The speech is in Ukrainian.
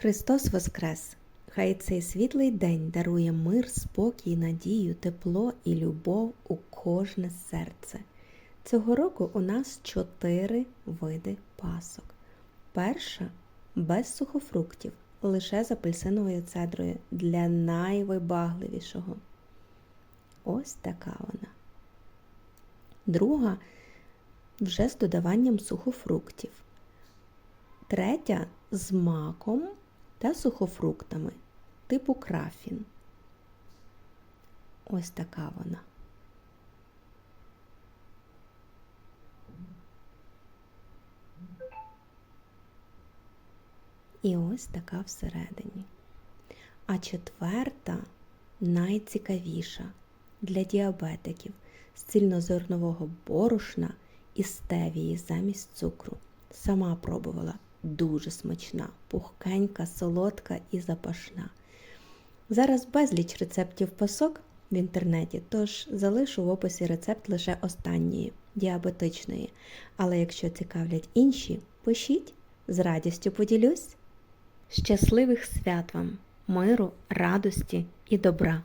Христос Воскрес! Хай цей світлий день дарує мир, спокій, надію, тепло і любов у кожне серце. Цього року у нас чотири види пасок. Перша без сухофруктів, лише з апельсиновою цедрою для найвибагливішого. Ось така вона. Друга вже з додаванням сухофруктів. Третя з маком та сухофруктами, типу крафін. Ось така вона. І ось така всередині. А четверта найцікавіша для діабетиків з цільнозернового борошна і стевії замість цукру. Сама пробувала дуже смачна, пухкенька, солодка і запашна. Зараз безліч рецептів пасок в інтернеті, тож залишу в описі рецепт лише останньої діабетичної. Але якщо цікавлять інші, пишіть, з радістю поділюсь. Щасливих свят вам, миру, радості і добра!